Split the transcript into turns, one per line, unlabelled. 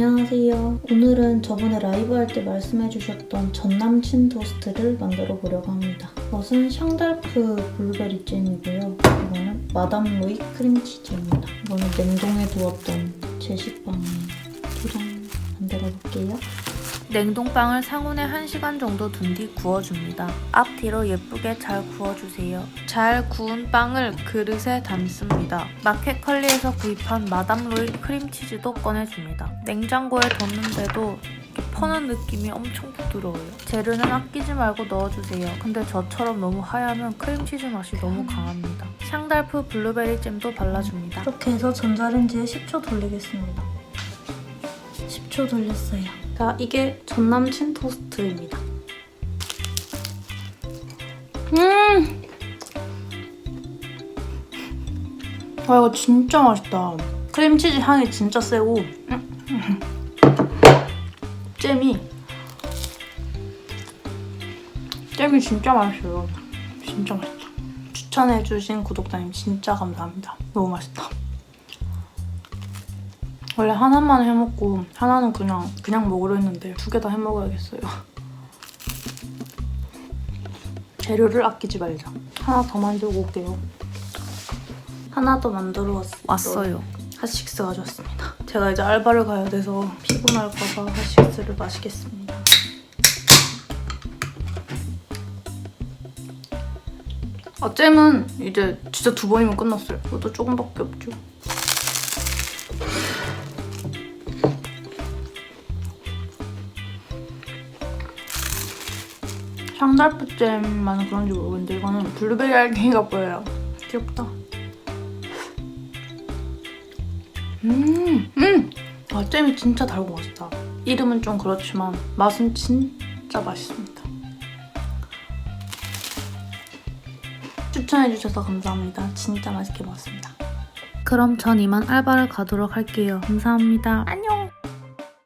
안녕하세요. 오늘은 저번에 라이브 할 때 말씀해주셨던 전남친 토스트를 만들어 보려고 합니다. 이것은 샹달프 블루베리 잼이고요. 이거는 마담 로이 크림치즈입니다. 이거는 냉동해 두었던 제 식빵이에요. 도전 만들어 볼게요.
냉동빵을 상온에 1시간 정도 둔 뒤 구워줍니다. 앞뒤로 예쁘게 잘 구워주세요. 잘 구운 빵을 그릇에 담습니다. 마켓컬리에서 구입한 마담 로이 크림치즈도 꺼내줍니다. 냉장고에 뒀는데도 퍼는 느낌이 엄청 부드러워요. 재료는 아끼지 말고 넣어주세요. 근데 저처럼 너무 하얗면 크림치즈 맛이 너무 강합니다. 샹달프 블루베리 잼도 발라줍니다.
이렇게 해서 전자레인지에 10초 돌리겠습니다. 10초 돌렸어요. 자, 이게 전남친 토스트입니다. 음! 아, 이거 진짜 맛있다. 크림치즈 향이 진짜 세고, 음. 잼이, 잼이 진짜 맛있어요. 진짜 맛있다. 추천해주신 구독자님 진짜 감사합니다. 너무 맛있다. 원래 하나만 해먹고 하나는 그냥 그냥 먹으려 했는데 두 개 다 해먹어야겠어요. 재료를 아끼지 말자. 하나 더 만들고 올게요. 하나 더 만들어 왔어요.
왔어요.
핫식스 가져왔습니다. 제가 이제 알바를 가야 돼서 피곤할까봐 핫식스를 마시겠습니다. 아 잼은 이제 진짜 두 번이면 끝났어요. 이것도 조금밖에 없죠. 샹달프 잼만 그런지 모르겠는데 이거는 블루베리 알갱이가 보여요. 귀엽다. 음, 음! 아, 잼이 진짜 달고 맛있다. 이름은 좀 그렇지만 맛은 진짜 맛있습니다. 추천해주셔서 감사합니다. 진짜 맛있게 먹었습니다.
그럼 전 이만 알바를 가도록 할게요. 감사합니다. 안녕!